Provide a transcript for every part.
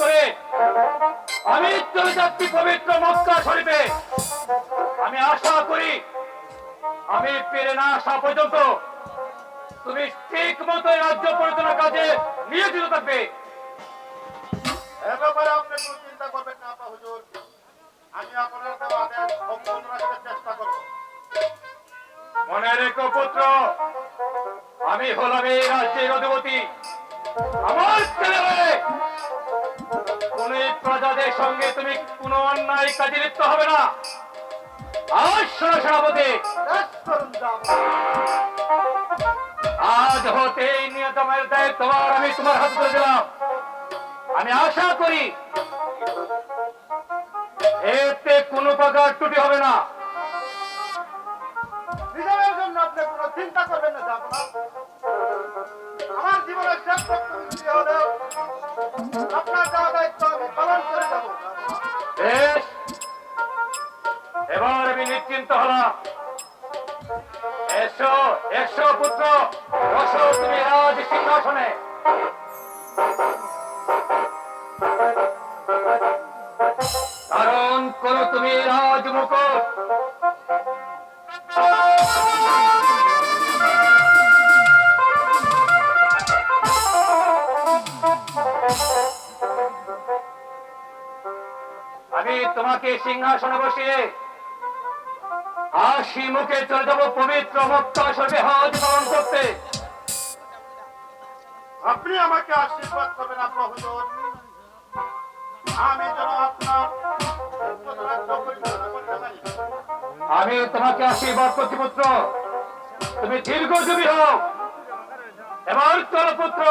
করে। আমি চলে যাচ্ছি পবিত্র মক্কা শরীফে। আমি আশা করি আমি পেরে না আসা পর্যন্ত তুমি ঠিক মতো রাজ্য পরিচালনার কাজে নিয়োজিত থাকবে। এ ব্যাপারে আপনি কোনো চিন্তা করবেন না আপা হুজুর। আমি আপনার দেওয়া আদেশ সম্পূর্ণ রাখতে চেষ্টা করব। মনে রেখো পুত্র আমি হলাম এই রাজ্যের অধিপতি। আমার ছেলে কোন প্রজাদের সঙ্গে তুমি কোন অন্যায় কাজে লিপ্ত হবে না। আজ হতে এই নিয়তমের তোমার আমি তোমার হাতে তুলে দিলাম। আমি আশা করি এতে কোনো প্রকার ত্রুটি হবে না। জন্য আপনি কোনো চিন্তা করবেন না আমার জীবনের শেষ রক্তবিন্দু হলেও আপনার দেওয়া দায়িত্ব আমি পালন করে যাব এবার আমি নিশ্চিন্ত হলাম। এসো এসো পুত্র, বসো তুমি রাজ সিংহাসনে। ধারণ করো তুমি রাজ মুকুট আমি তোমাকে সিংহাসনে বসিয়ে হাসি মুখে চলে যাব পবিত্র মক্কা শরীফে হজ পালন করতে। আপনি আমাকে আশীর্বাদ করবেন আপা আমি যেন আপনার আমি তোমাকে আশীর্বাদ করছি পুত্র। তুমি দীর্ঘজীবী হও এবার চলো পুত্র।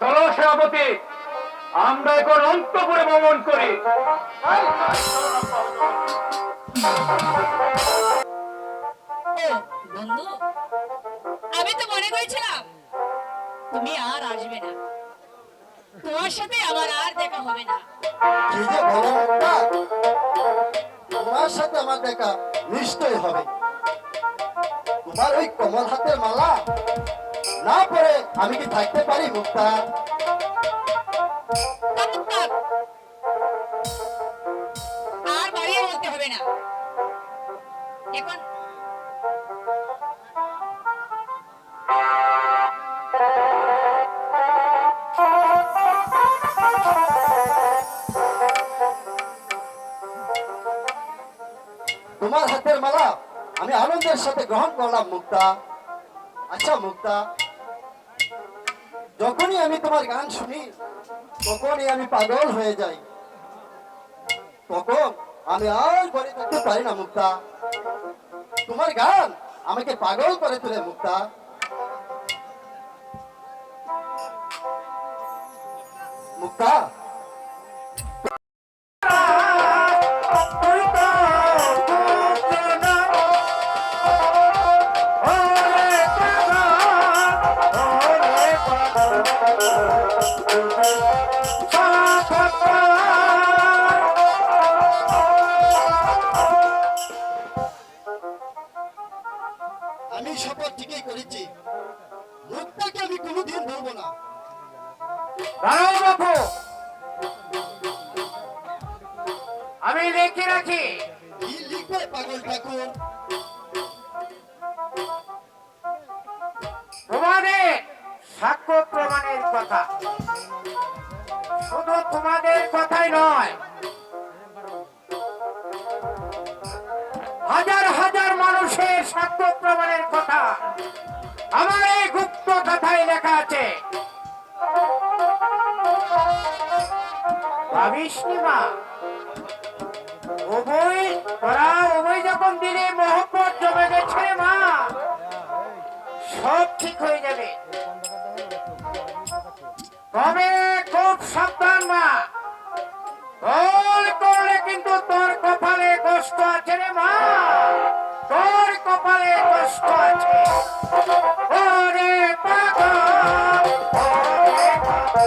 চলো সেনাপতি। আমরা এখন অন্তপুরে ভ্রমণ করি। বন্ধু আমি তো মনে করেছিলাম তুমি আর আসবে না। তোমার সাথে আমার আর দেখা হবে না। কি যে বলো তোমার সাথে আমার দেখা নিশ্চয় হবে। তোমার ওই কমল হাতের মালা না পরে আমি কি থাকতে পারি মুক্তা। আর বাড়িয়ে বলতে হবে না। এখন তোমার হাতের মালা আমি আনন্দের সাথে গ্রহণ করলাম, মুক্তা। আচ্ছা মুক্তা। যখনই আমি তোমার গান শুনি তখনই আমি পাগল হয়ে যাই। তখন আমি আর ঘরে থাকতে পারি না, মুক্তা। তোমার গান আমাকে পাগল করে তোলে, মুক্তা। মুক্তা ভাবিস মা উভয় তোরা উভয় যখন দিলে মহব্বত জমে গেছে মা, সব ঠিক হয়ে যাবে তবে খুব সাবধান মা তোর করলে কিন্তু তোর কপালে কষ্ট আছে রে মা, তোর কপালে কষ্ট আছে ওরে পাগল ওরে পাগল।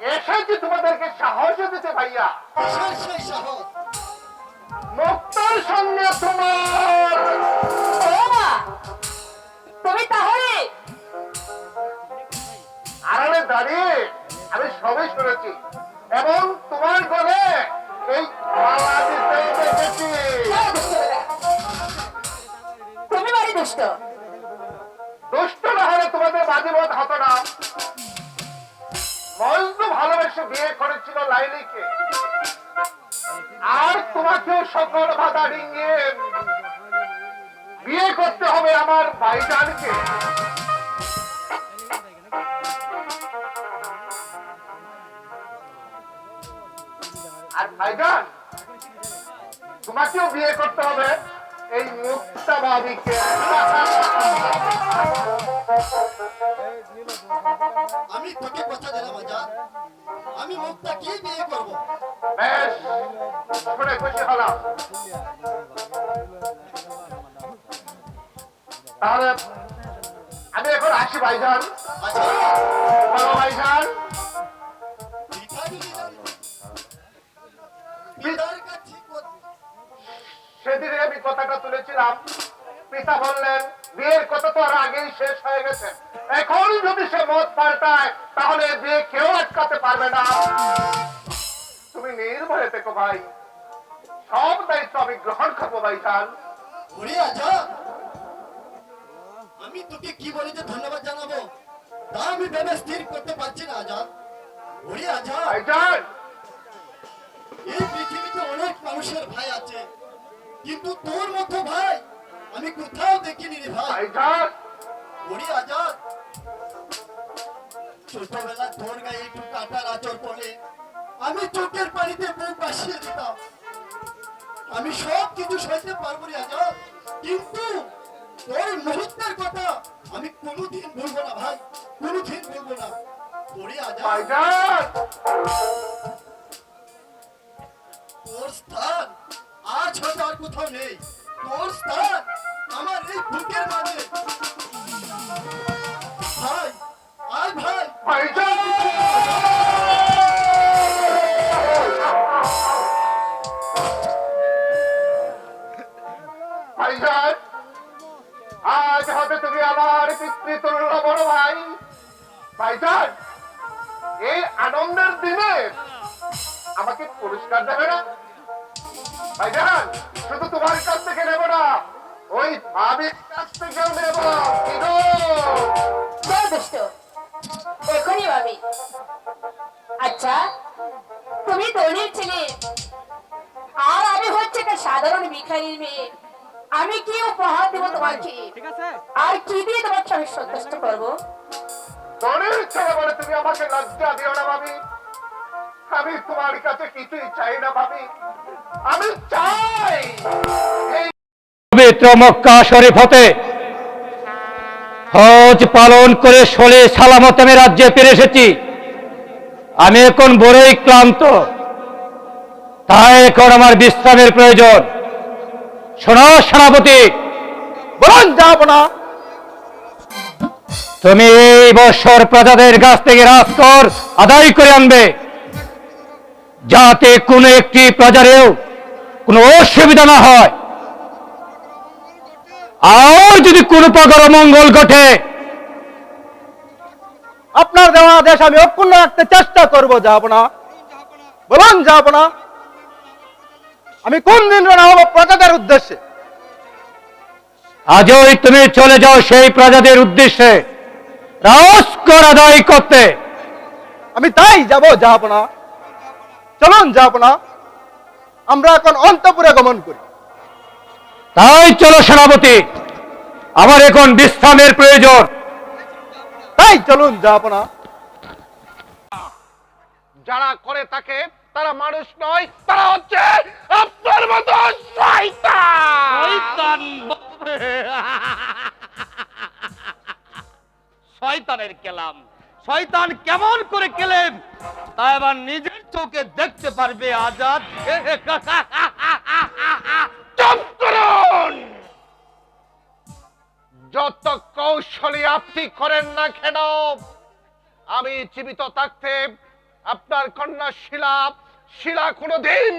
এসেছি তোমাদেরকে সাহস দিতে ভাইয়া। সেই সাহস। মুক্তার সঙ্গে তোমার। তুমি তাহলে? আড়ালে দাঁড়িয়ে আমি সবই শুনেছি এবং তোমার ঘরে এই মালা দিতে দেখেছি। তুমি বাড়ি দুষ্ট। দুষ্ট না হলে তোমাদের বাজিবত হতো না। মজনু ভালোবেসে বিয়ে করেছিল লাইলিকে। আর তোমাকেও সকল বাধা ডিঙ্গিয়ে বিয়ে করতে হবে আমার ভাইজানকে। আর ভাইজান, তোমাকেও বিয়ে করতে হবে এই মুক্তাবাদীকে আমি তোকে কথা দিলাম আজাদ? আমি মুক্তাকে বিয়ে করব? বেশ শুনে খুশি হলাম। তাহলে আমি এখন আসি ভাইজান। আচ্ছা। বলো ভাইজান। সেদিনে আমি কথাটা তুলেছিলাম। পিতা বললেন বিয়ের কথা তো আর আগেই শেষ হয়ে গেছে। এখন যদি সে মত পাল্টায় তাহলে বিয়ে কেউ আটকাতে পারবে না। তুমি নির্ভয়ে থেকো ভাই। সব দায়িত্ব আমি গ্রহণ করব ভাইজান ওরে আমি তোকে কি বলে যে ধন্যবাদ জানাব? তা আমি ভেবে স্থির করতে পারছি না আজাদ ওরে আজাদ এই পৃথিবীতে অনেক মানুষের ভাই আছে। কিন্তু তোর মতো ভাই আমি কোথাও দেখিনি রে ভাই। ওরে আজাদ! ছোটবেলা তোর গায়ে একটু কাটার আচর পড়লে আমি চোখের পানিতে বুক বাসিয়ে দিতাম। আমি সব কিছু সইতে পারব রে আজাদ। কিন্তু তোর মুহূর্তের কথা আমি কোনোদিন ভুলবো না ভাই কোনোদিন ভুলবো না। ওরে আজাদ! তোর স্থান আজ হয়তো আর কোথাও নেই। তোর স্থান আমার এই বুকের মাঝে। ভাই ভাই। আমি চাই। পবিত্র মক্কা শরীফ হতে হজ পালন করে সলে সালামত আমি রাজ্যে ফিরে এসেছি। আমি এখন বড়ই ক্লান্ত। তাই এখন আমার বিশ্রামের প্রয়োজন। শোনো সেনাপতি তুমি এই বৎসর প্রজাদের কাছ থেকে রাজকর আদায় করে আনবে। যাতে কোনো একটি প্রজারেও কোনো অসুবিধা না হয়। আর যদি কোনো প্রকার মঙ্গল ঘটে, আপনার দেওয়া আদেশ আমি অক্ষুণ্ণ রাখতে চেষ্টা করব, যাব না। বলুন, যাব না। আমি কোন দিন রওনা হব প্রজাদের উদ্দেশ্যে? আজই তুমি চলে যাও সেই প্রজাদের উদ্দেশ্যে। রাজকর আদায় করতে। আমি তাই যাব যাব না। চলুন যাব না। আমরা এখন অন্তপুরে গমন করি। তাই চলো সেনাপতি আমার এখন বিশ্রামের প্রয়োজন। তাই চলুন যাব না। যারা করে তাকে তারা মানুষ নয় তারা হচ্ছে আপনার মতো শয়তান। শয়তানের কেলাম। শয়তান কেমন করে কেলেন তা এবার নিজের চোখে দেখতে পারবে আজাদ। যত কৌশলী আপনি করেন না কেন, আমি জীবিত থাকতে আপনার কন্যা শিলা শিলা কোনোদিন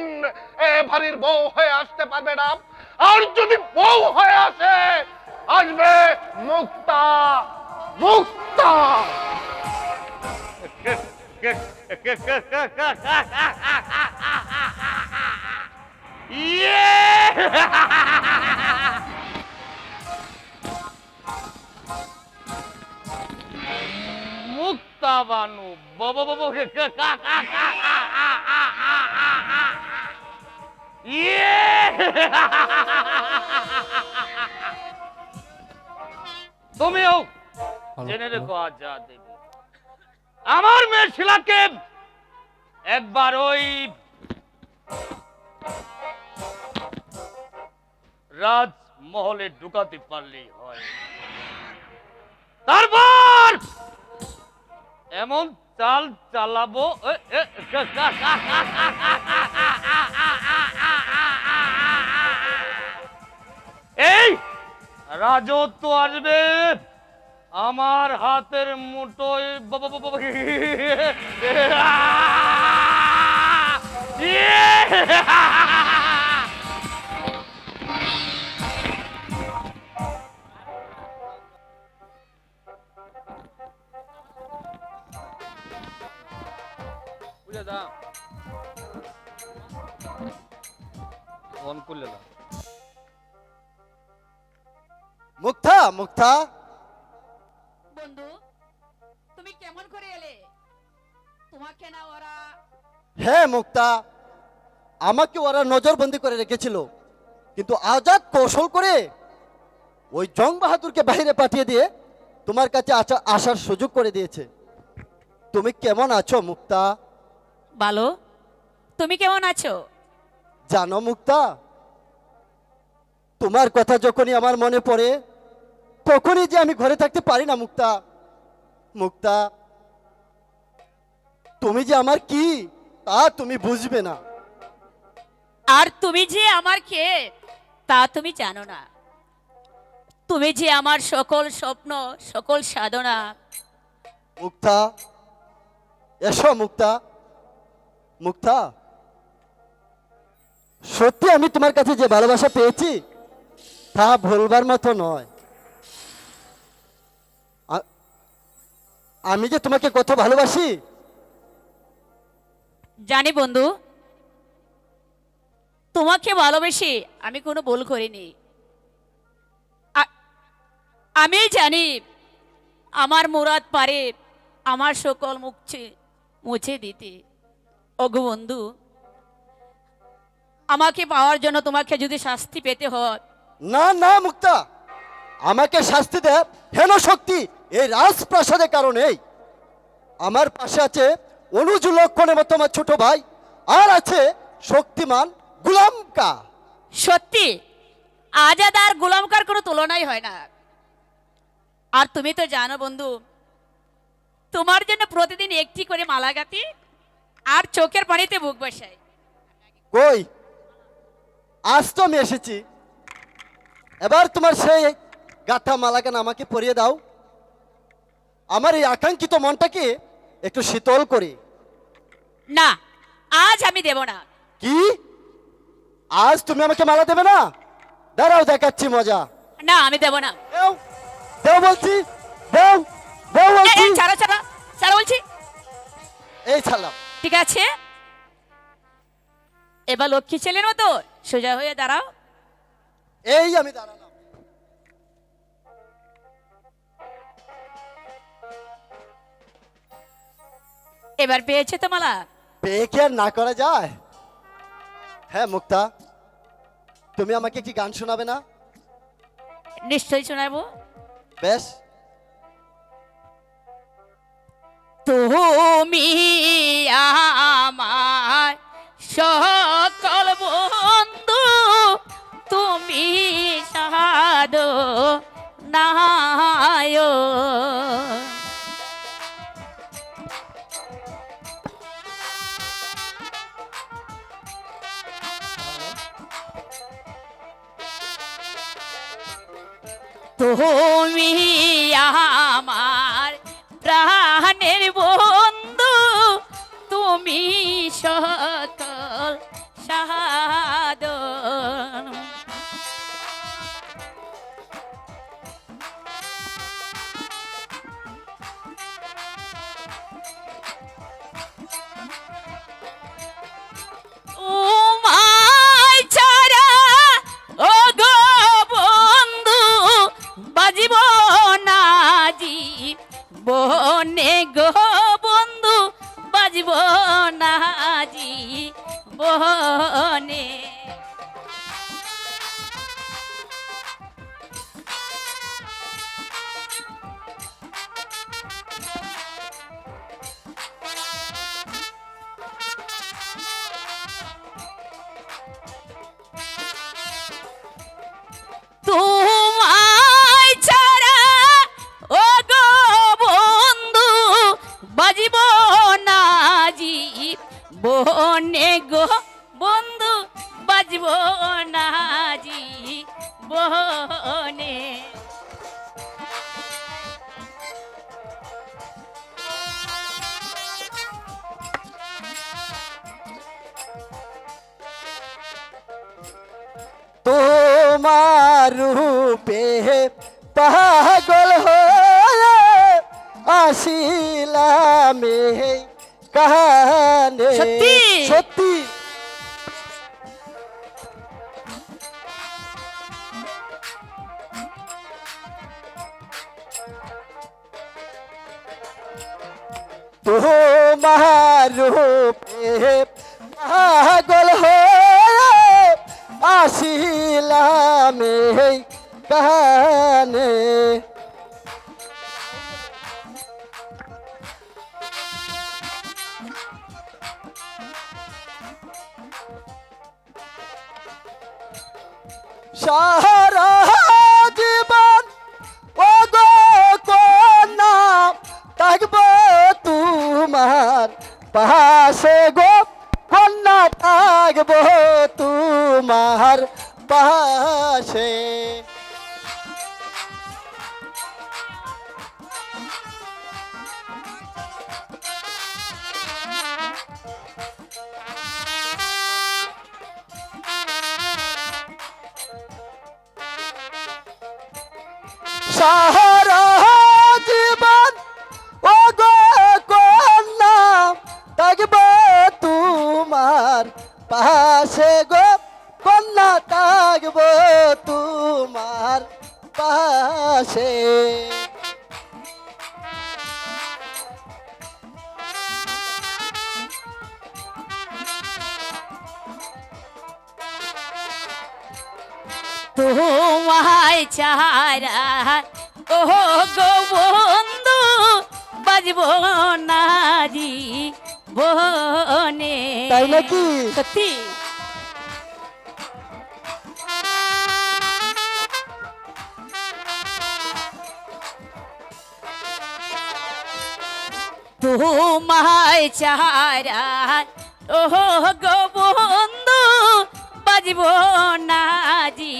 এ বাড়ির বউ হয়ে আসতে পারবে না। আর যদি বউ হয়ে আসে, আসবে মুক্তা। মুক্তা। মুক্তা বানু বাবা বাবা ইয়ে। তুমিও জেনে রেখো আজা দেবী আমার মেয়ে শিলাকে একবার ওই রাজমহলে ঢুকাতে পারলেই হয় তারপর এমন চাল চালাবো এই রাজত্ব আসবে আমার হাতের মুঠোয়। ইয়ে! ফোন করলে মুক্তা মুক্তা হ্যাঁ মুক্তা আমাকে ওরা নজরবন্দি করে রেখেছিল। কিন্তু আজাদ কৌশল করে ওই জং বাহাদুরকে বাইরে পাঠিয়ে দিয়ে তোমার কাছে আসা- আসার সুযোগ করে দিয়েছে। তুমি কেমন আছো মুক্তা? ভালো তুমি কেমন আছো? জানো মুক্তা তোমার কথা যখনই আমার মনে পড়ে তখনই যে আমি ঘরে থাকতে পারি না মুক্তা। মুক্তা তুমি যে আমার কি তা তুমি বুঝবে না। আর তুমি যে আমার কে তা তুমি জানো না। তুমি যে আমার সকল স্বপ্ন সকল সাধনা। মুক্তা এসো মুক্তা মুক্তা। সত্যি আমি তোমার কাছে যে ভালোবাসা পেয়েছি তা ভুলবার মতো নয়। আমি যে তোমাকে কত ভালোবাসি জানি বন্ধু, তোমাকে ভালোবেসে আমি কোনো ভুল করিনি। আমি জানি আমার মুরাদ পারে আমার সকল মুছে মুছে দিতে। ওগো বন্ধু, আমাকে পাওয়ার জন্য তোমাকে যদি শাস্তি পেতে হয়। না না, মুক্তা। আমাকে শাস্তি দেয় হেন শক্তি এই রাজপ্রাসাদের কারণেই। আমার পাশে আছে অনুজ লক্ষণের মতো আমার ছোট ভাই। আর আছে শক্তিমান গুলামকা। সত্যি? আজাদ আর গুলামকার কোনো তুলনাই হয় না। আর তুমি তো জানো বন্ধু তোমার জন্য প্রতিদিন একটি করে মালা গাতি আর চোখের পানিতে বুক বসাই। কই? আজ তো আমি এসেছি। এবার তোমার সেই গাথা মালাগান আমাকে পরিয়ে দাও। আমার এই আকাঙ্ক্ষিত মনটাকে একটু শীতল করি। না আজ আমি দেব না। কি? আজ তুমি আমাকে মালা দেবে না? দাঁড়াও দেখাচ্ছি মজা। না আমি দেব না। দেও দেও বলছি দেও দেও বলছি। ছাড়ো ছাড়ো ছাড়ো বলছি। এই ছাড়লাম। ঠিক আছে। এবার লক্ষ্মী ছেলের মতো সোজা হয়ে দাঁড়াও। এই আমি দাঁড়ালাম। এবার পেয়েছে তো মালা? পেয়ে কি আর না করা যায়? হ্যাঁ মুক্তা তুমি আমাকে কি গান শোনাবে না? নিশ্চয়ই শোনাবো। বেশ। তুমি আমার সকল বন্ধু তুমি সাদ নায় তুমি আমার প্রাণের তোমার রূপে পাগল হয়ে আসিলাম এই গানে। শাহ পাশে গো কন্যা থাকব তোমার পাশে। নাকি? সত্যি? তোমায় চারা ও গো বন্ধু বাজব না জি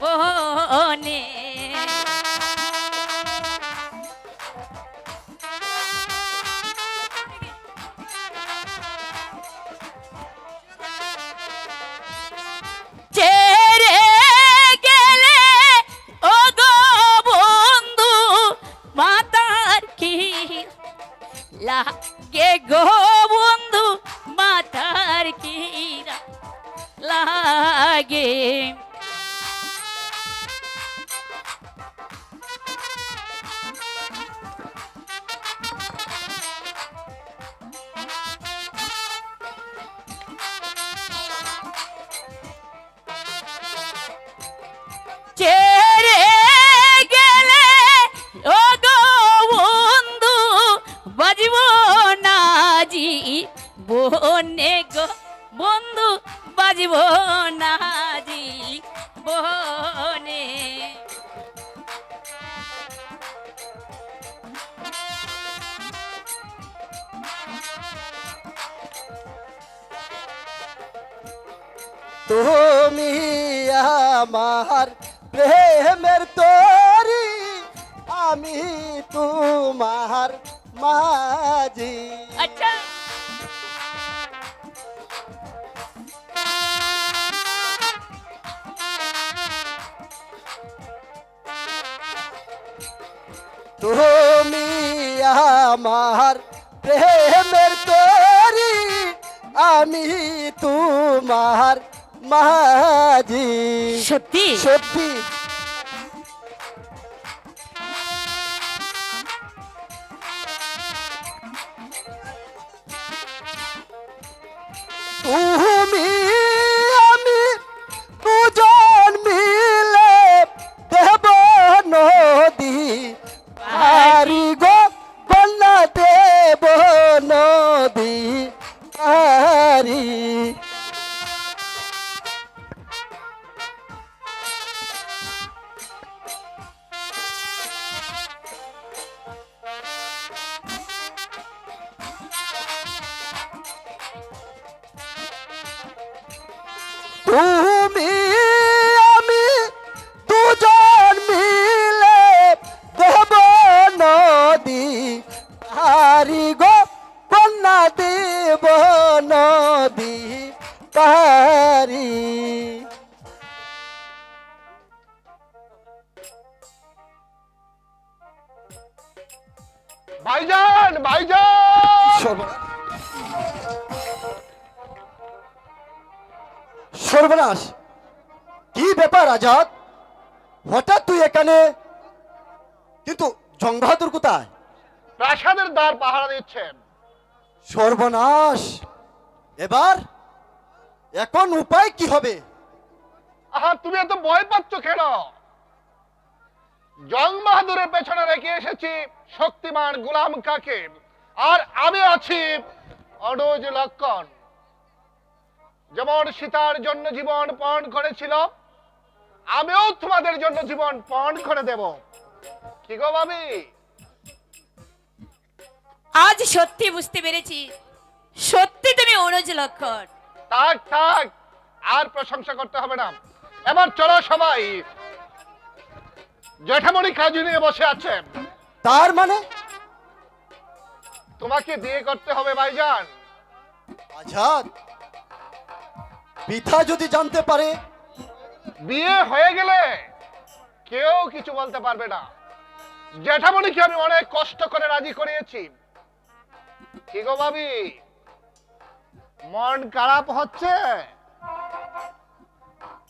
বনে। তুমি আমার প্রেমের তরি আমি তোমার মাঝি। সত্যি? সত্যি। তুমি সর্বনাশ। এবার এখন উপায় কি হবে? আহা, তুমি এত ভয় পাচ্ছ কেন? জং বাহাদুরের পেছনে রেখে এসেছি শক্তিমান গুলাম কাকে। আর আমি আছি অনুজ লক্ষণ। যেমন সীতার জন্য জীবন পণ করেছিল, আমিও তোমাদের জন্য জীবন পণ করে দেব। কি গো ভাবি? আজ সত্যি বুঝতে পেরেছি। সত্যি তুমি অনুজ লক্ষণ। থাক থাক আর প্রশংসা করতে হবে না। এবার চলো সবাই। জেঠামণি কাজী নিয়ে বসে আছেন। তার মানে? তোমাকে বিয়ে করতে হবে ভাইজান। আজাদ পিতা যদি জানতে পারে? বিয়ে হয়ে গেলে কেউ কিছু বলতে পারবে না। জ্যাঠামণিকে আমি অনেক কষ্ট করে রাজি করিয়েছি। ভাবি। মন খারাপ হচ্ছে?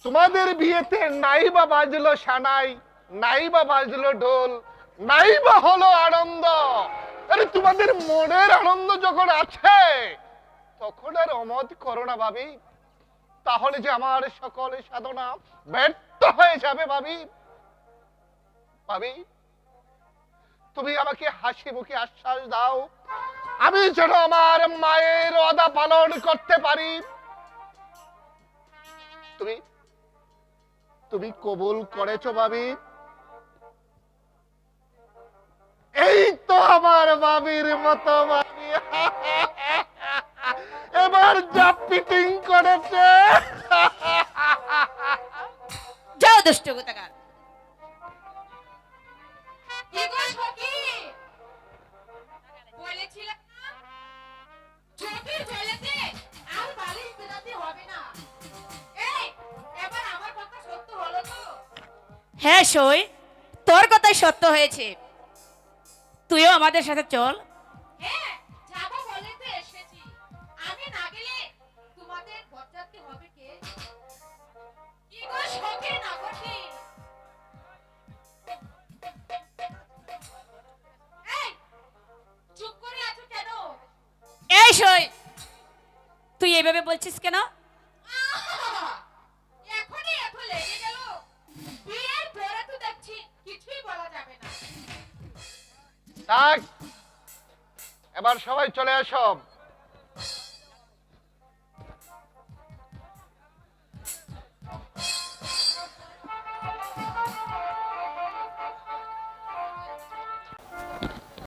তোমাদের বিয়েতে নাই বা বাজলো সানাই নাই বা বাজলো ঢোল নাই বা হলো আনন্দ। আরে তোমাদের মনের আনন্দ যখন আছে, তখন আর অমত করো না ভাবি। তাহলে যে আমার সকল সাধনা ব্যর্থ হয়ে যাবে ভাবি। ভাবি, তুমি আমাকে হাসি মুখে আশ্বাস দাও। আমি যেন আমার মায়ের অদা পালন করতে পারি। তুমি তুমি কবুল করেছ ভাবি? এই তো আমার ভাবির মতো ভাবি। এবার যা পিটিং করেছে। যাও দুষ্ট কোথাকার চোখের জলেতে আর বালিশ মেলাতে হবে না। এই, এবার আমার কথা সত্য হলো তো? হ্যাঁ সই তোর কথাই সত্য হয়েছে তুইও আমাদের সাথে চল হ্যাঁ, যাব বলে তো এসেছি। আমি না গেলে তোমাদের বরযাত্রী হবে কে? কি গো সখী না সখী? এই, চুপ করে আছো কেন এই সই তুই এভাবে বলছিস কেন? এবার সবাই চলে আসো